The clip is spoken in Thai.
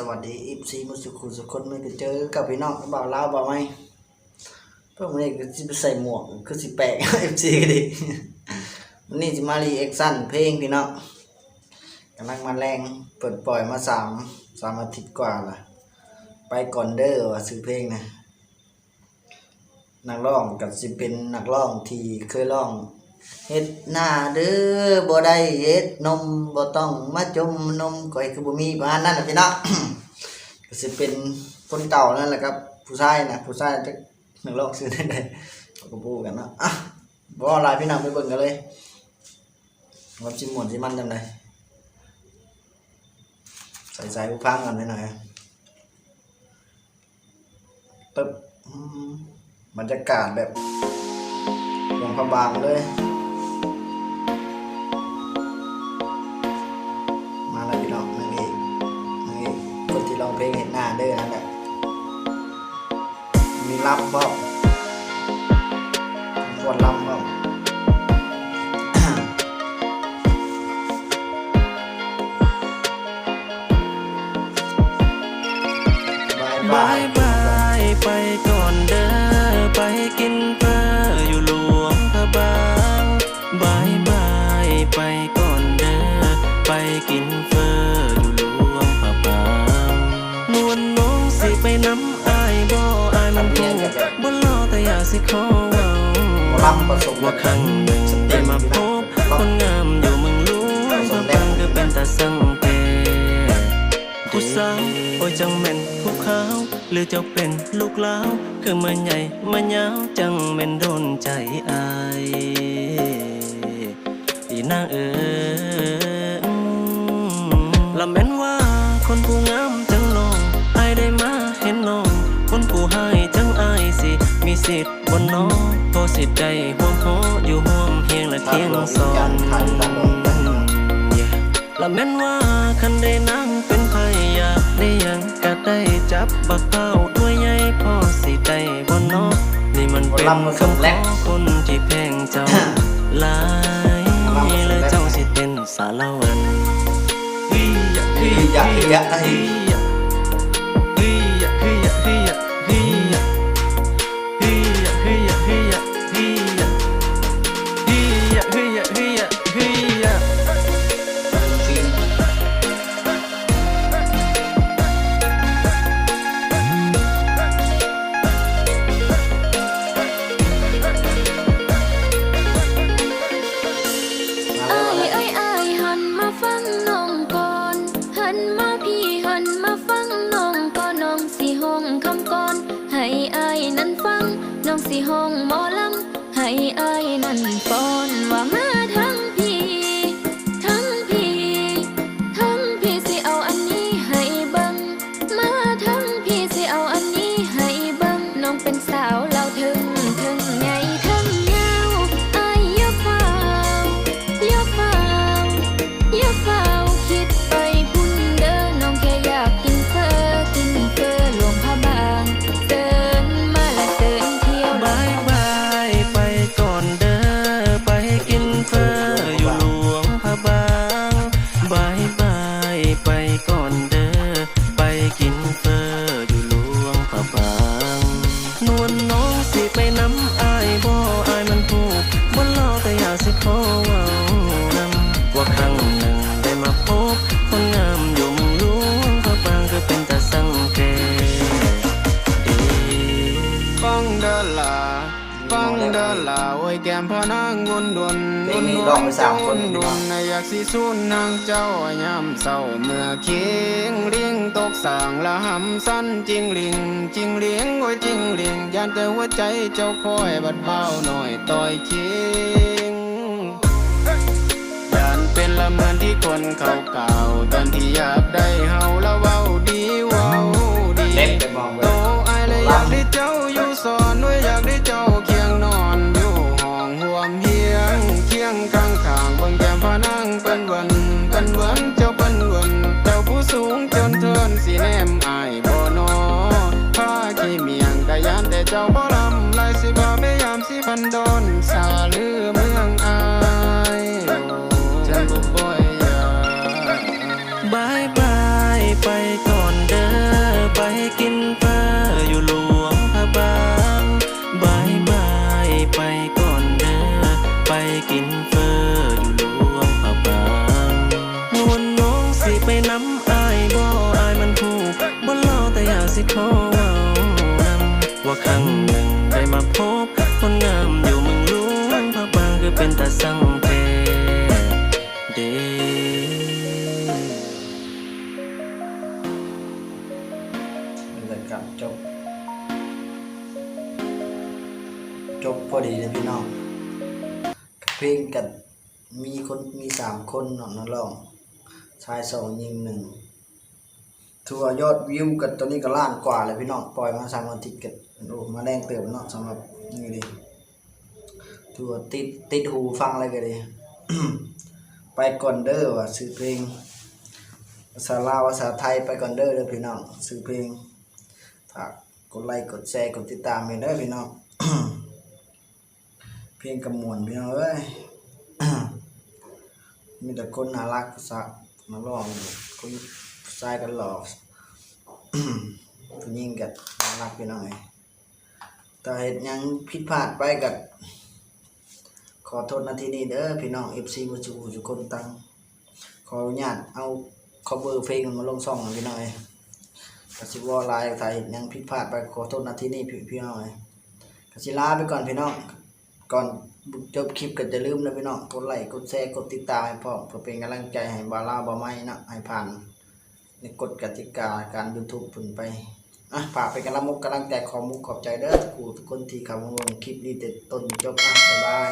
สวัสดีอีซีมุสุขุสุคนไม่ก็เจอกับพี่น้องบ่าวลาวบ่าวไหมเพิ่มวันนี้ก็สิไปใส่หมวกคือสิแปลกเอฟซีก็ดีวันนี้จะมารีแอคชั่นเพลงพี่น้องกำลังมาแรงเปิดปล่อยมาสามสามอาทิตย์กว่าละไปก่อนเด้อว่าซื้อเพลงนะนักร้องกับสิเป็นนักร้องที่เคยร้อง เฮ็ดหน้าเด้อบ่ได้เฮ็ดนมบ่ต้องมาจมนมก้อยคือบ่มีบ้านนั่นน่ะพี่น้อง ก็สิเป็นคนเก่านั่นแหละครับ ผู้ชายนะผู้ชายจะนักร้องซื้อได้ได้ก็พูดกันเนาะอะบ่หลายพี่น้องไปเบิ่งกันเลยว่าสิม่วนสิมันจังไดใส่ใจผู้ฟังกันหน่อยๆตึ๊บมบรรยากาศแบบวงพระบางเลย เห็นหน้าเด้อนั่นแหละมีรับบ้างควรรับ ว่าครั้งหนึ่งได้มาพบคนงามอยู่เมืองหลวงพระบางก็เป็นตาสังเกตผู้สาวโอ้ยจังแม่นผู้ขาว หรือเจ้าเป็นลูกเล้าคือมันใหญ่มันยาวจังแม่นโดนใจอายอีนางเอ๋ยละแม่น สิทธิ์บนน้องพอสิทธิ์ใจห่วงขออยู่ห่วมเพียงและเคียงสอน Yeah ละแม่นว่าคันได้นั่งเป็นไผอยากได้หยังก็ได้จับบักเป้าด้วยใหญ่พอสิได้บ่เนอนี่มันเป็นคำขอคนที่แพงเจ้าหลายและเจ้าสิเป็นสารวันอีหยะอีหยะอีหยะ งน้องก่อนหันมาพี่หันมาฟังน้องก่อนน้องสิห้องคำก่อน ให้อายนั้นฟัง น้องสิห้องหมอลำให้อายนั้น เดอลาโอ้ยแก้มพอนางวนดวนเพลวงนนี้ดวร้องนไปสาเจ้ามควนนพี่ดน้วอนงอยากสิสูนนางเจ้ายามเศร้าเมื่อเคียงลิงตกสางละหำสั้นจริงลิงจริงเลี้ยงโอ้ยจริงลิงยานแต่หัวใจเจ้าคอยบัดเบาหน่อยต่อยเคียงยานเป็นละเหมือนที่คนเขาเก่าตอนที่อยากได้เฮาแล้วเว้าดีเว้าดีเด็กไปมองไปโตอายเลยอยากได้เจ้า่เจ้าบ่ลำลายสิบ่ไม่ยามสิพันโดนสาลือเมืองอายจะบุบ่อยยาบายบายไปก่อนเด้อไปกินปลาอยู่หลวงพระบางบายบายไปก่อนเด้อไปกินเฟออยู่หลวงพระบางนวลน้องสิไปน้ำอายบ่อายมันถูกบ่เล่าแต่อยากสิขอ นี่แหละครับจบ จบพอดีเลยพี่น้องเพลงกันมีคนมีสามคนเนาะนักร้องชายสองหญิงหนึ่งทัวร์ยอดวิวกันตอนนี้ก็ล้านกว่าเลยพี่น้องปล่อยมาสามวันติดกันโอ้มาแรงเติมเนาะสำหรับนี่ดิทัวร์ติดติดหูฟังอะไรกันดิไปก่อนเด้อว่ะซื้อเพลงภาษาลาวภาษาไทยไปก่อนเด้อเด้อพี่น้องซื้อเพลง ฝากกดไลค์กดแชร์กดติดตามให้เด้อพี่น้องเพลงกำมวลพี่น้องเอ้ยมีแต่คนน่ารักสักมาร้องคนชายกันหลอกผู้หญิงกันน่ารักพี่น้องเอ้ยแต่เหตุยังผิดพลาดไปกับขอโทษนาทีนี้เด้อพี่น้อง FC บ่จุทุกคนตังขออนุญาตเอา cover เพลงมาลงซ่องหน่อยพี่น้อย กสิวอลายถ่ายยังผิดพลาดไปขอโทษนาที่นี้พี่พี่น้อยกสิลาไปก่อนพี่น้อง ก่อนจบคลิปก็จะลืมนะพี่น้องกดไลค์กดแชร์กดติดตามให้พ่อเพื่อเป็นกำลังใจให้บาลาบาไม้นะให้ผ่านในกฎกติกาการ YouTube ผุนไปอะฝากเป็นกำลังมุกกำลังใจขอมุกขอบใจเด้อทุกผู้ทุกคนที่เข้ามาลงคลิปนี้แต่ต้นจนจบอะบ๊ายบาย